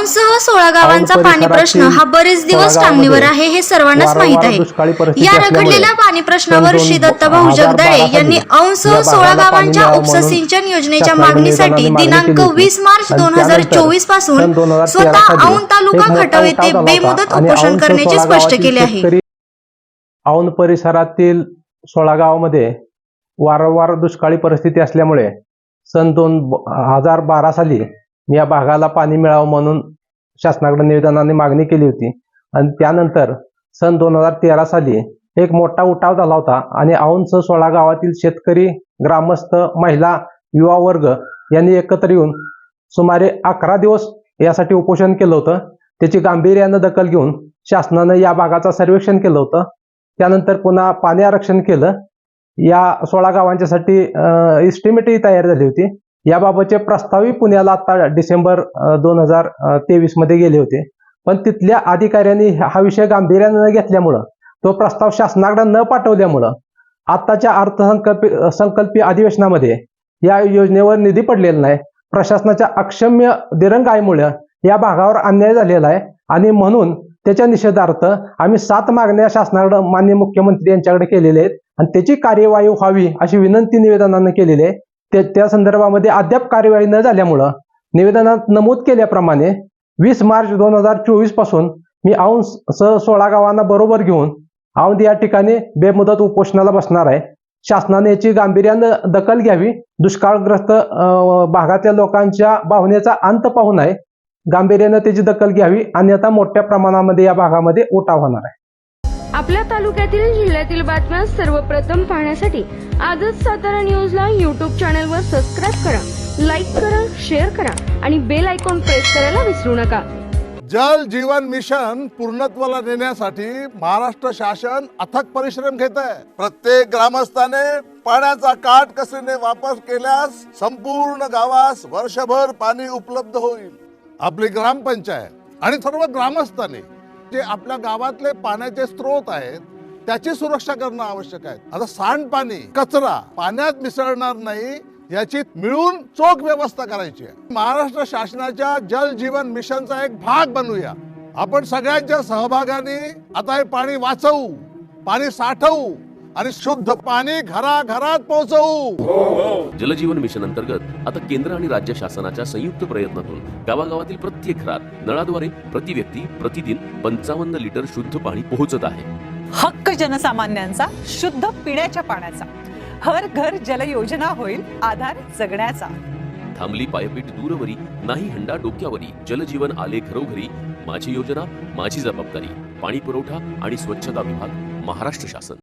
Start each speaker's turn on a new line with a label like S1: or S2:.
S1: औंधसह सोळा गावांचा पाणी प्रश्न हा बरेच दिवस टांगणीवर आहे हे सर्वांनाच माहीत आहे. या रखडलेल्या पाणी प्रश्नावर श्री दत्तभाऊ जगदाळे यांनी
S2: या
S1: सोळा गावांच्या
S2: मिळावं
S1: उपसा
S2: म्हणून
S1: सिंचन योजनेच्या मागणीसाठी दिनांक. वीस मार्च दोन हजार चोवीसपासून
S2: सन 2013
S1: स्वतः औंध तालुका खटाव येथे बेमुदत उपोषण करण्याचे स्पष्ट केले आहे.
S2: औंध परिसरातील सोळा गावामध्ये वारंवार दुष्काळी परिस्थिती असल्यामुळे सन दोन हजार बारा साली या भागाला पाणी मिळावं म्हणून शासनाकडे निवेदनाने मागणी केली होती. आणि त्यानंतर सन दोन हजार तेरा साली एक मोठा उठाव झाला होता आणि औंध सोळा गावातील शेतकरी ग्रामस्थ महिला युवा वर्ग यांनी एकत्र येऊन सुमारे अकरा दिवस यासाठी उपोषण केलं होतं. त्याची गांभीर्यानं दखल घेऊन शासनानं या भागाचं सर्वेक्षण केलं होतं. त्यानंतर पुन्हा पाणी आरक्षण केलं. या सोळा गावांच्यासाठी इस्टिमेटही तयार झाली होती. याबाबतचे प्रस्तावही पुण्याला आता डिसेंबर दोन हजार तेवीसमध्ये गेले होते. पण तिथल्या अधिकाऱ्यांनी हा विषय गांभीर्यानं न घेतल्यामुळं तो प्रस्ताव शासनाकडे न पाठवल्यामुळं आत्ताच्या अर्थसंकल्प संकल्पीय अधिवेशनामध्ये या योजनेवर निधी पडलेला नाही. प्रशासनाच्या अक्षम्य दिरंगाईमुळे या भागावर अन्याय झालेला आहे आणि म्हणून त्याच्या निषेधार्थ आम्ही सात मागण्या शासनाकडे मान्य मुख्यमंत्री यांच्याकडे केलेल्या आहेत आणि त्याची कार्यवाही व्हावी अशी विनंती निवेदनानं केलेली आहे. त्या त्या संदर्भामध्ये अद्याप कार्यवाही न झाल्यामुळं निवेदनात नमूद केल्याप्रमाणे वीस मार्च दोन हजार चोवीसपासून मी औंध सह सोळा गावांना बरोबर घेऊन औंध या ठिकाणी बेमुदत उपोषणाला बसणार आहे. शासनाने याची गांभीर्यानं दखल घ्यावी दुष्काळग्रस्त भागातल्या लोकांच्या भावनेचा अंत पाहून आहे गांभीर्यानं त्याची दखल घ्यावी आणि आता मोठ्या प्रमाणामध्ये या भागामध्ये उठाव होणार आहे.
S3: आपल्या तालुक्यातील जिल्ह्यातील बातम्या सर्वप्रथम पाहण्यासाठी आजच सातारा न्यूजला यूट्यूब चॅनलवर सबस्क्राईब करा लाईक करा शेअर करा आणि बेल आयकॉन प्रेस करायला विसरू नका.
S4: जल जीवन मिशन पूर्णत्वाला नेण्यासाठी महाराष्ट्र शासन अथक परिश्रम घेत आहे. प्रत्येक ग्रामस्थाने पाण्याचा काटकसरीने वापर केल्यास संपूर्ण गावास वर्षभर पाणी उपलब्ध होईल. आपली ग्रामपंचायत आणि सर्व ग्रामस्थांनी जे आपल्या गावातले पाण्याचे स्रोत आहेत त्याची सुरक्षा करणं आवश्यक आहे. आता सांडपाणी कचरा पाण्यात मिसळणार नाही याची मिळून चोख व्यवस्था करायची आहे. महाराष्ट्र शासनाच्या जल जीवन मिशनचा एक भाग बनूया आपण सगळ्यांच्या सहभागाने आता हे पाणी वाचवू पाणी साठवू आणि शुद्ध पाणी घराघरात पोहोचवू.
S5: जलजीवन मिशन अंतर्गत आता केंद्र आणि राज्य शासनाच्या संयुक्त प्रयत्नातून गावागावातील प्रत्येक घरात नळाद्वारे प्रति व्यक्ती प्रतिदिन पंचावन्न लिटर शुद्ध पाणी पोहोचत आहे.
S6: हक्क जनसामान्यांचा शुद्ध पिण्याच्या पाण्याचा. हर घर जल योजना होईल आधार जगण्याचा.
S5: थांबली पायपीट दूरवरी नाही हंडा डोक्यावरी जलजीवन आले घरोघरी माझी योजना माझी जबाबदारी पाणी पुरवठा आणि स्वच्छता विभाग महाराष्ट्र शासन.